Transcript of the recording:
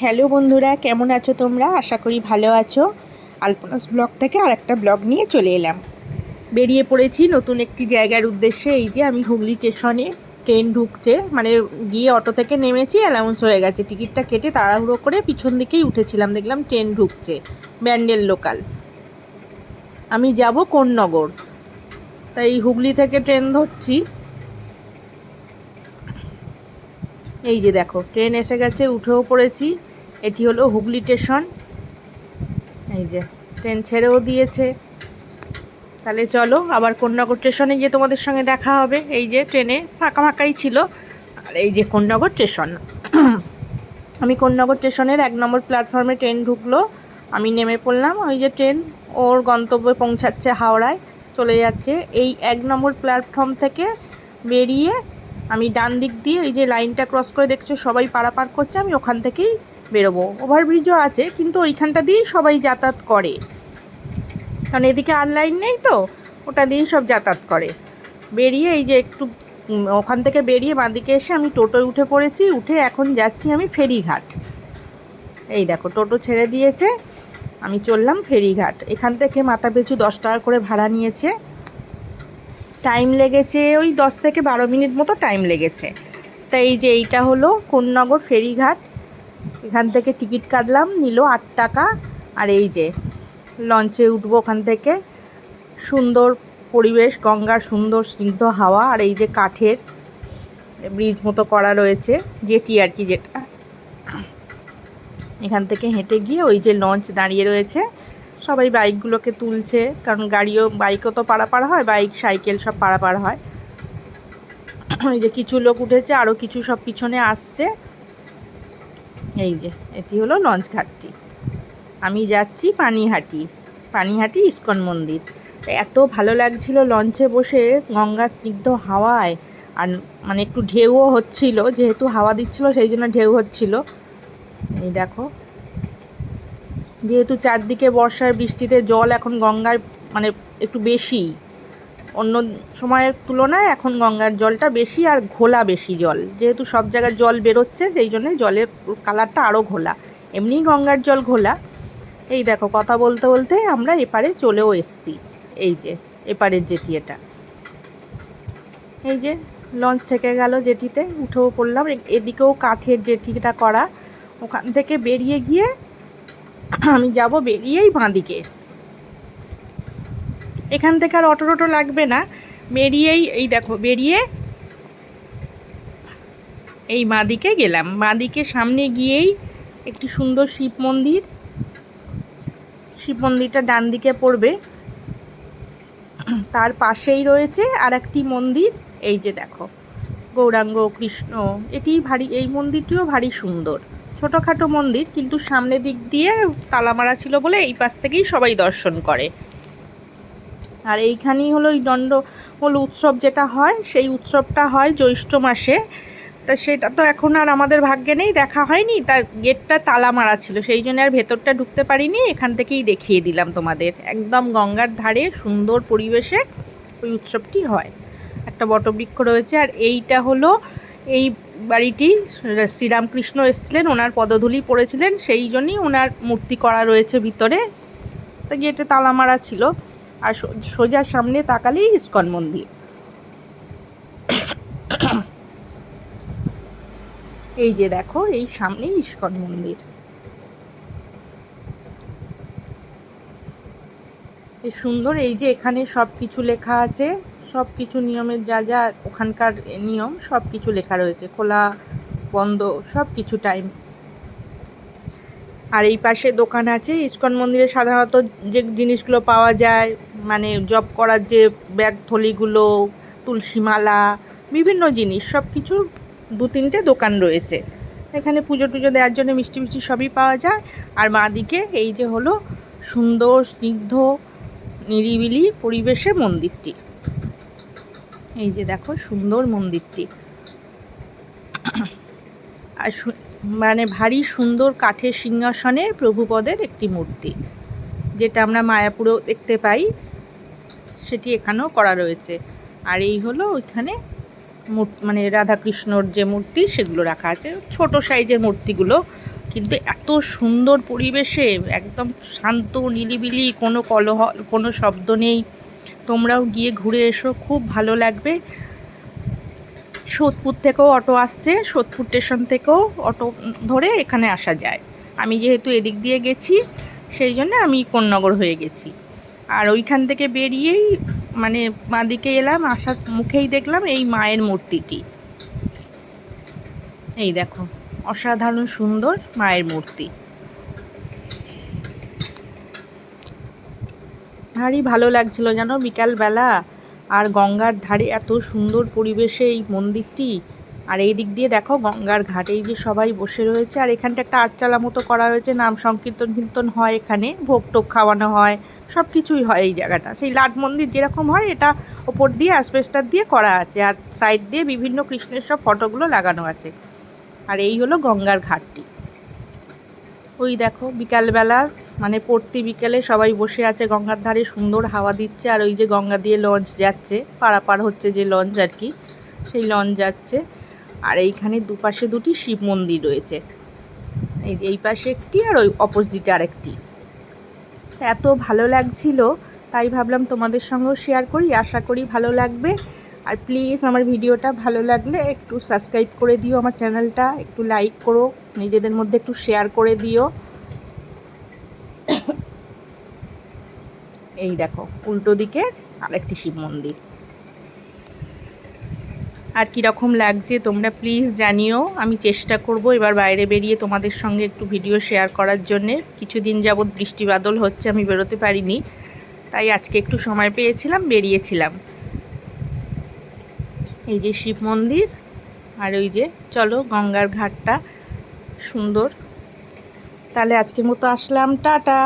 Hello বন্ধুরা, কেমন আছো তোমরা? আশা করি ভালো আছো। আলপনাস ব্লগ থেকে আর একটা ব্লগ নিয়ে চলে এলাম। বেরিয়ে পড়েছি নতুন একটি জায়গার উদ্দেশ্যে, এই যে আমি হুগলি স্টেশনে ট্রেন ঢুকছে। মানে গিয়ে অটো থেকে নেমেছি অ্যানাউন্স হয়ে গেছে। টিকিটটা কেটে তাড়াহুড়ো করে পিছন দিকেই উঠেছিলাম, দেখলাম ট্রেন ঢুকছে, ব্যান্ডেল লোকাল। আমি যাব কোন্নগর। তাই হুগলি থেকে ট্রেন ধরছি। এই যে দেখো ট্রেন এসে গেছে, উঠেও পড়েছি। এটি হলো হুগলি স্টেশন এই যে ট্রেন ছেড়েও দিয়েছে। তাহলে চলো, আবার কন্যাগর স্টেশনে গিয়ে তোমাদের সঙ্গে দেখা হবে। এই যে ট্রেনে ফাঁকা ফাঁকাই ছিল। আর এই যে কন্যাগর স্টেশন আমি কন্যাগর স্টেশনের এক নম্বর প্ল্যাটফর্মে ট্রেন ঢুকলো। আমি নেমে পড়লাম। ওই যে ট্রেন ওর গন্তব্যে পৌঁছাচ্ছে হাওড়ায়। চলে যাচ্ছে। এই এক নম্বর প্ল্যাটফর্ম থেকে বেরিয়ে আমি ডান দিক দিয়ে এই যে লাইনটা ক্রস করে দেখছ, সবাই পারাপার করছে, আমি ওখান থেকেই বেরোবো। ওভারব্রিজও আছে, কিন্তু ওইখানটা দিয়েই সবাই যাতায়াত করে। কারণ এদিকে আর লাইন নেই তো, ওটা দিয়েই সব যাতায়াত করে। বেরিয়ে এই যে একটু ওখান থেকে বেরিয়ে বাঁদিকে এসে আমি টোটোয় উঠে পড়েছি, উঠে এখন যাচ্ছি আমি ফেরিঘাট। এই দেখো, টোটো ছেড়ে দিয়েছে, আমি চললাম ফেরিঘাট। এখান থেকে মাথা পিছু দশ টাকা করে ভাড়া নিয়েছে। টাইম লেগেছে, ওই দশ থেকে বারো মিনিট মতো টাইম লেগেছে। তাই এই যে এইটা হলো কোন্নগর ফেরিঘাট। এখান থেকে টিকিট কাটলাম, নিল আট টাকা। আর এই যে লঞ্চে উঠবো ওখান থেকে। সুন্দর পরিবেশ গঙ্গার সুন্দর স্নিগ্ধ হাওয়া। আর এই যে কাঠের ব্রিজ মতো করা রয়েছে যেটি আর কি যেটা। এখান থেকে হেঁটে গিয়ে ওই যে লঞ্চ দাঁড়িয়ে রয়েছে। সবাই বাইকগুলোকে তুলছে, কারণ গাড়িও, বাইকও তো পারাপার হয়, বাইক, সাইকেল সব পারাপার হয়। এই যে কিছু লোক উঠেছে আরও কিছু সব পিছনে আসছে। এই যে, এটি হলো লঞ্চ ঘাটটি। আমি যাচ্ছি পানিহাটি পানিহাটি ইস্কন মন্দির। এত ভালো লাগছিল লঞ্চে বসে, গঙ্গা স্নিগ্ধ হাওয়ায়, আর মানে একটু ঢেউও হচ্ছিল, যেহেতু হাওয়া দিচ্ছিল, সেই জন্য ঢেউ হচ্ছিল। এই দেখো যেহেতু চারদিকে বর্ষার বৃষ্টিতে জল এখন গঙ্গায় মানে একটু বেশি। অন্য সময়ের তুলনায় এখন গঙ্গার জলটা বেশি আর ঘোলা বেশি জল। যেহেতু সব জায়গায় জল বেরোচ্ছে, সেই জন্য জলের কালারটা আরও ঘোলা। এমনিই গঙ্গার জল ঘোলা। এই দেখো, কথা বলতে বলতে আমরা এপারে চলেও এসছি। এই যে, এপারের জেটি এটা। এই যে, লঞ্চ থেকে গেল জেটিতে, উঠেও পড়লাম। এদিকেও কাঠের জেটিটা করা। ওখান থেকে বেরিয়ে গিয়ে আমি যাব বেরিয়েই বাঁদিকে। এখান থেকে আর অটো টোটো লাগবে না। বেরিয়েই, এই দেখো, বেরিয়ে এই বাঁদিকে গেলাম। বাঁদিকে সামনে গিয়েই একটি সুন্দর শিব মন্দির। শিব মন্দিরটা ডান দিকে পড়বে। তার পাশেই রয়েছে আর একটি মন্দির। এই যে দেখো, গৌরাঙ্গ, কৃষ্ণ, এটি ভারী, এই মন্দিরটিও ভারী সুন্দর। ছোটোখাটো মন্দির, কিন্তু সামনের দিক দিয়ে তালা মারা ছিল বলে এই পাশ থেকেই সবাই দর্শন করে। আর এইখানেই হলো ওই দণ্ড হলো উৎসব যেটা হয়, সেই উৎসবটা হয় জ্যৈষ্ঠ মাসে। তা সেটা তো এখন আর আমাদের ভাগ্যে নেই, দেখা হয়নি। তার গেটটা তালা মারা ছিল, সেই জন্য আর ভেতরটা ঢুকতে পারিনি। এখান থেকেই দেখিয়ে দিলাম তোমাদের। একদম গঙ্গার ধারে সুন্দর পরিবেশে ওই উৎসবটি হয়। একটা বটবৃক্ষ রয়েছে, আর এইটা হলো এই বাড়িটি শ্রীরামকৃষ্ণ এসেছিলেন, ওনার পদধূলি পড়েছিলেন, সেই জন্যই ওনার মূর্তি করা রয়েছে ভিতরে। গেটে তালা মারা ছিল, আর সোজা সামনে তাকালেই ইস্কন মন্দির। এই যে দেখো, এই সামনেই ইস্কন মন্দির। সুন্দর, এই যে এখানে সব কিছু লেখা আছে। সব কিছু নিয়মের যা যা ওখানকার নিয়ম সব কিছু লেখা রয়েছে। খোলা, বন্ধ সব কিছু টাইম আর এই পাশে দোকান আছে, ইস্কন মন্দিরে সাধারণত যে জিনিসগুলো পাওয়া যায় মানে জব করার যে ব্যাগ, থলিগুলো তুলসী মালা বিভিন্ন জিনিস সব কিছু দু তিনটে দোকান রয়েছে। এখানে পুজো টুজো দেওয়ার জন্য মিষ্টি মিষ্টি সবই পাওয়া যায়। আর মা দিকে এই যে হলো সুন্দর, স্নিগ্ধ, নিরিবিলি পরিবেশে মন্দিরটি। এই যে দেখো সুন্দর মন্দিরটি। আর মানে ভারী সুন্দর কাঠের সিংহাসনে প্রভুপদের একটি মূর্তি। যেটা আমরা মায়াপুরেও দেখতে পাই, সেটি এখানেও করা রয়েছে। আর এই হলো ওইখানে মানে রাধাকৃষ্ণর যে মূর্তি, সেগুলো রাখা আছে। ছোট সাইজের মূর্তিগুলো, কিন্তু এত সুন্দর পরিবেশে, একদম শান্ত নিলিবিলি কোনো কলহ, কোনো শব্দ নেই। তোমরাও গিয়ে ঘুরে এসো, খুব ভালো লাগবে। সোদপুর থেকেও অটো আসছে, সোদপুর স্টেশন থেকেও অটো ধরে এখানে আসা যায়। আমি যেহেতু এদিক দিয়ে গেছি, সেই জন্য আমি কোন্নগর হয়ে গেছি। আর ওইখান থেকে বেরিয়েই মানে বাঁদিকে এলাম, আসার মুখেই দেখলাম এই মায়ের মূর্তিটি। এই দেখো, অসাধারণ সুন্দর মায়ের মূর্তি। ভারী ভালো লাগছিল যেন বিকালবেলা? আর গঙ্গার ধারে এত সুন্দর পরিবেশে এই মন্দিরটি। আর এই দিক দিয়ে দেখো গঙ্গার ঘাটেই যে সবাই বসে রয়েছে। আর এখানটা একটা আটচালা মতো করা হয়েছে, নাম সংকীর্তন কীর্তন হয় এখানে, ভোগ টোক খাওয়ানো হয় সব কিছুই হয় এই জায়গাটা। সেই লাট মন্দির যেরকম হয়, এটা ওপর দিয়ে অ্যাসবেস্টার দিয়ে করা আছে। আর সাইড দিয়ে বিভিন্ন কৃষ্ণের সব ফটোগুলো লাগানো আছে। আর এই হলো গঙ্গার ঘাটটি। ওই দেখো বিকালবেলার মানে পড়তি বিকেলে সবাই বসে আছে, গঙ্গার ধারে সুন্দর হাওয়া দিচ্ছে, আর ওই যে গঙ্গা দিয়ে লঞ্চ যাচ্ছে, পারাপার হচ্ছে যে লঞ্চ আর কি, সেই লঞ্চ যাচ্ছে, আর এইখানে দুপাশে দুটি শিব মন্দির রয়েছে, এই যে এই পাশে একটি আর ওই অপোজিটে আরেকটি। এত ভালো লাগছিল, তাই ভাবলাম তোমাদের সঙ্গেও শেয়ার করি, আশা করি ভালো লাগবে, আর প্লিজ আমার ভিডিওটা ভালো লাগলে একটু সাবস্ক্রাইব করে দিও আমার চ্যানেলটা একটু লাইক করো, নিজেদের মধ্যে একটু শেয়ার করে দিও। এই দেখো, উল্টো দিকে আরেকটি শিব মন্দির। আর কীরকম লাগছে তোমরা প্লিজ জানিও। আমি চেষ্টা করব এবার বাইরে বেরিয়ে তোমাদের সঙ্গে একটু ভিডিও শেয়ার করার জন্যে। কিছুদিন যাবৎ বৃষ্টি বাদল হচ্ছে, আমি বেরোতে পারিনি। তাই আজকে একটু সময় পেয়েছিলাম, বেরিয়েছিলাম। এই যে শিব মন্দির, আর ওই যে চলো গঙ্গার ঘাটটা সুন্দর। তাহলে আজকের মতো আসলাম, টাটা।